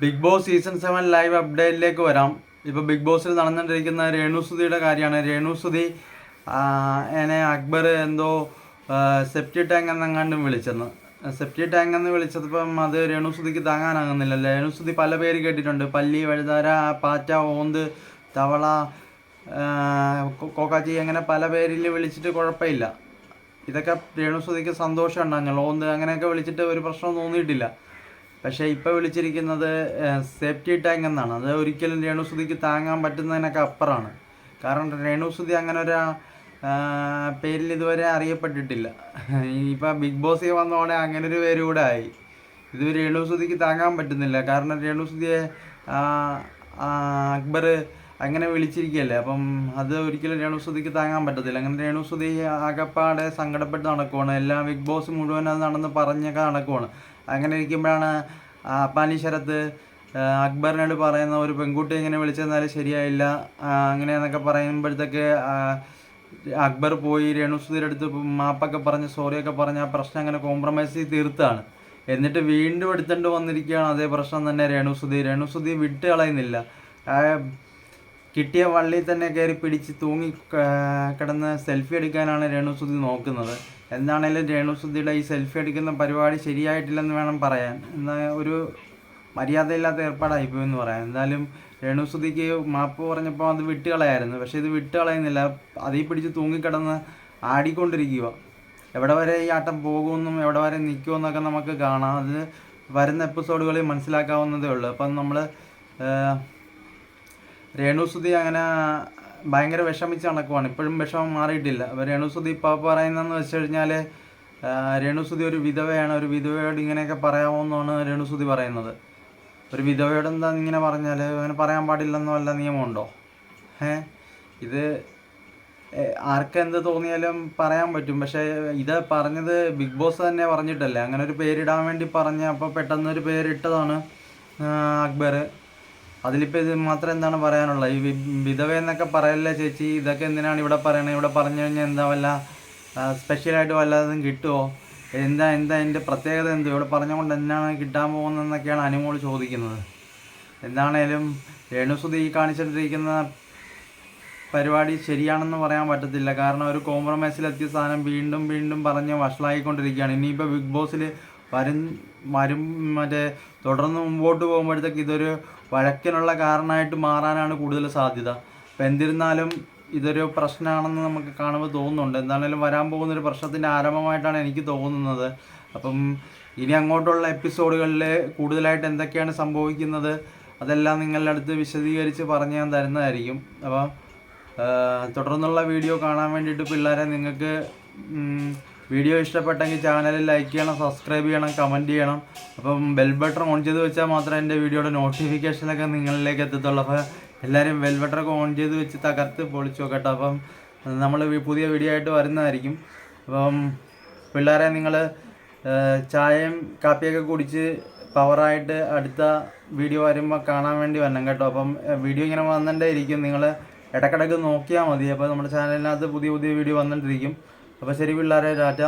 Bigg Boss season seven live അപ്ഡേറ്റിലേക്ക് വരാം. ഇപ്പോൾ big ബോസിൽ നടന്നുകൊണ്ടിരിക്കുന്ന രേണുസുതിയുടെ കാര്യമാണ്. രേണുസുതി എന്നെ അക്ബർ എന്തോ സെപ്റ്റി ടാങ്ക് എന്നെങ്ങാണ്ടും വിളിച്ചെന്ന്. സെപ്റ്റി ടാങ്ക് എന്ന് വിളിച്ചതിപ്പം അത് രേണുസുതിക്ക് താങ്ങാനാകുന്നില്ല. രേണുസുതി പല പേര് കേട്ടിട്ടുണ്ട്. പല്ലി വഴുതാര പാറ്റ ഓന്ത് തവള കോക്കാച്ചി അങ്ങനെ പല പേരിൽ വിളിച്ചിട്ട് കുഴപ്പമില്ല. ഇതൊക്കെ രേണുസുതിക്ക് സന്തോഷം ഉണ്ടാകും ഓന്ത് അങ്ങനെയൊക്കെ വിളിച്ചിട്ട് ഒരു പ്രശ്നം തോന്നിയിട്ടില്ല. പക്ഷേ ഇപ്പോൾ വിളിച്ചിരിക്കുന്നത് സേഫ്റ്റി ടാങ്ക് എന്നാണ്. അത് ഒരിക്കലും രേണുസുതിക്ക് താങ്ങാൻ പറ്റുന്നതിനൊക്കെ അപ്പുറമാണ് കാരണം രേണുസുതി അങ്ങനെ ഒരു പേരിൽ ഇതുവരെ അറിയപ്പെട്ടിട്ടില്ല. ഇപ്പം ബിഗ് ബോസിൽ വന്നതോടെ അങ്ങനെ ഒരു പേര് കൂടെ ആയി. ഇത് രേണുസുതിക്ക് താങ്ങാൻ പറ്റുന്നില്ല. കാരണം രേണുസുതിയെ അക്ബർ അങ്ങനെ വിളിച്ചിരിക്കുകയല്ലേ? അപ്പം അത് ഒരിക്കലും രേണുസുതിക്ക് താങ്ങാൻ പറ്റത്തില്ല. അങ്ങനെ രേണുസുതി ആകപ്പാടെ സങ്കടപ്പെട്ട് നടക്കുവാണ്. എല്ലാ ബിഗ് ബോസ് മുഴുവൻ അത് നടന്ന് പറഞ്ഞൊക്കെ നടക്കുവാണ്. അങ്ങനെ ഇരിക്കുമ്പോഴാണ് അപ്പാനി ശരത്ത് അക്ബറിനോട് പറയുന്ന ഒരു പെൺകുട്ടി ഇങ്ങനെ വിളിച്ചെന്നാൽ ശരിയായില്ല. അങ്ങനെയെന്നൊക്കെ പറയുമ്പോഴത്തേക്ക് അക്ബർ പോയി രേണുസുതിയുടെ അടുത്ത് മാപ്പൊക്കെ പറഞ്ഞ് സോറിയൊക്കെ പറഞ്ഞ് ആ പ്രശ്നം അങ്ങനെ കോംപ്രമൈസ് തീർത്താണ്. എന്നിട്ട് വീണ്ടും എടുത്തുകൊണ്ട് വന്നിരിക്കുകയാണ് അതേ പ്രശ്നം തന്നെ രേണുസുതി രേണുസുതി വിട്ട് കളയുന്നില്ല. കിട്ടിയ വള്ളിയിൽ തന്നെ കയറി പിടിച്ച് തൂങ്ങി കിടന്ന് സെൽഫി എടുക്കാനാണ് രേണുസുതി നോക്കുന്നത്. എന്താണേലും രേണുസുതിയുടെ ഈ സെൽഫി എടുക്കുന്ന പരിപാടി ശരിയായിട്ടില്ലെന്ന് വേണം പറയാൻ. എന്നാൽ ഒരു മര്യാദയില്ലാത്ത ഏർപ്പാടായി പോയി എന്ന് പറയാം. എന്തായാലും രേണുസുതിക്ക് മാപ്പ് പറഞ്ഞപ്പോൾ അത് വിട്ടുകളയായിരുന്നു. പക്ഷേ ഇത് വിട്ടുകളയുന്നില്ല. അതിൽ പിടിച്ച് തൂങ്ങിക്കിടന്ന് ആടിക്കൊണ്ടിരിക്കുക എവിടെ വരെ ഈ ആട്ടം പോകുമെന്നും എവിടെ വരെ നിൽക്കുമെന്നൊക്കെ നമുക്ക് കാണാം. അത് വരുന്ന എപ്പിസോഡുകളിൽ മനസ്സിലാക്കാവുന്നതേ ഉള്ളൂ. അപ്പം നമ്മൾ രേണുസുതി അങ്ങനെ ഭയങ്കര വിഷമിച്ച് നടക്കുവാണ്. ഇപ്പോഴും വിഷമം മാറിയിട്ടില്ല. അപ്പോൾ രേണുസുതി ഇപ്പോൾ പറയുന്നതെന്ന് വെച്ച് കഴിഞ്ഞാൽ രേണുസുതി ഒരു വിധവയാണ്. ഒരു വിധവയോട് ഇങ്ങനെയൊക്കെ പറയാമോന്നാണ് രേണുസുതി പറയുന്നത്. ഒരു വിധവയോട് എന്താ ഇങ്ങനെ പറഞ്ഞാൽ അങ്ങനെ പറയാൻ പാടില്ലെന്നോ വല്ല നിയമമുണ്ടോ? ഏ ഇത് ആർക്കെന്ത് തോന്നിയാലും പറയാൻ പറ്റും. പക്ഷേ ഇത് പറഞ്ഞത് ബിഗ് ബോസ് തന്നെ പറഞ്ഞിട്ടല്ലേ? അങ്ങനെ ഒരു പേരിടാൻ വേണ്ടി പറഞ്ഞ അപ്പോൾ പെട്ടെന്ന് ഒരു പേരിട്ടതാണ് അക്ബർ. അതിലിപ്പോൾ ഇത് മാത്രം എന്താണ് പറയാനുള്ളത്? ഈ വിധവ എന്നൊക്കെ പറയല്ലേ ചേച്ചി? ഇതൊക്കെ എന്തിനാണ് ഇവിടെ പറയണത് ഇവിടെ പറഞ്ഞു കഴിഞ്ഞാൽ എന്താ വല്ല സ്പെഷ്യലായിട്ട് വല്ലതും കിട്ടുമോ എന്താ എന്താ എന്റെ പ്രത്യേകത എന്ത്? ഇവിടെ പറഞ്ഞുകൊണ്ട് എന്താണ് കിട്ടാൻ പോകുന്നതെന്നൊക്കെയാണ് അനുമോൾ ചോദിക്കുന്നത്. എന്താണേലും രേണുസുതി ഈ കാണിച്ചിട്ടിരിക്കുന്ന പരിപാടി ശരിയാണെന്ന് പറയാൻ പറ്റത്തില്ല. കാരണം ഒരു കോംപ്രമൈസിലെത്തിയ സാധനം വീണ്ടും വീണ്ടും പറഞ്ഞ് വഷളായിക്കൊണ്ടിരിക്കുകയാണ്. ഇനിയിപ്പോൾ ബിഗ് ബോസിൽ വരും വരും മറ്റേ തുടർന്ന് മുമ്പോട്ട് പോകുമ്പോഴത്തേക്ക് ഇതൊരു വഴക്കിനുള്ള കാരണമായിട്ട് മാറാനാണ് കൂടുതൽ സാധ്യത. അപ്പം എന്നിരുന്നാലും ഇതൊരു പ്രശ്നമാണെന്ന് നമുക്ക് കാണുമ്പോൾ തോന്നുന്നുണ്ട്. എന്താണേലും വരാൻ പോകുന്ന ഒരു പ്രശ്നത്തിന്റെ ആരംഭമായിട്ടാണ് എനിക്ക് തോന്നുന്നത്. അപ്പം ഇനി അങ്ങോട്ടുള്ള എപ്പിസോഡുകളിൽ കൂടുതലായിട്ട് എന്തൊക്കെയാണ് സംഭവിക്കുന്നത് അതെല്ലാം നിങ്ങളുടെ അടുത്ത് വിശദീകരിച്ച് പറഞ്ഞ് ഞാൻ തരുന്നതായിരിക്കും. അപ്പോൾ ആഹ് തുടർന്നുള്ള വീഡിയോ കാണാൻ വേണ്ടിയിട്ട് പിള്ളേരെ നിങ്ങൾക്ക് വീഡിയോ ഇഷ്ടപ്പെട്ടെങ്കിൽ ചാനൽ ലൈക്ക് ചെയ്യണം സബ്സ്ക്രൈബ് ചെയ്യണം കമന്റ് ചെയ്യണം. അപ്പം ബെൽ ബട്ടൺ ഓൺ ചെയ്ത് വെച്ചാൽ മാത്രമേ എന്റെ വീഡിയോയുടെ നോട്ടിഫിക്കേഷനൊക്കെ നിങ്ങളിലേക്ക് എത്തത്തുള്ളൂ. അപ്പോൾ എല്ലാവരും ബെൽ ബട്ടണൊക്കെ ഓൺ ചെയ്ത് വെച്ച് തകർത്ത് പൊളിച്ചു നോക്കട്ടെ. അപ്പം നമ്മൾ പുതിയ വീഡിയോ ആയിട്ട് വരുന്നതായിരിക്കും. അപ്പം പിള്ളേരെ നിങ്ങൾ ചായയും കാപ്പിയൊക്കെ കുടിച്ച് പവറായിട്ട് അടുത്ത വീഡിയോ വരുമ്പോൾ കാണാൻ വേണ്ടി വരണം കേട്ടോ. അപ്പം വീഡിയോ ഇങ്ങനെ വന്നിട്ടേ ഇരിക്കും. നിങ്ങൾ ഇടക്കിടക്ക് നോക്കിയാൽ മതി. അപ്പോൾ നമ്മുടെ ചാനലിനകത്ത് പുതിയ പുതിയ വീഡിയോ വന്നിട്ടിരിക്കും. അപ്പോൾ ശരി പിള്ളേരെ ടാറ്റ.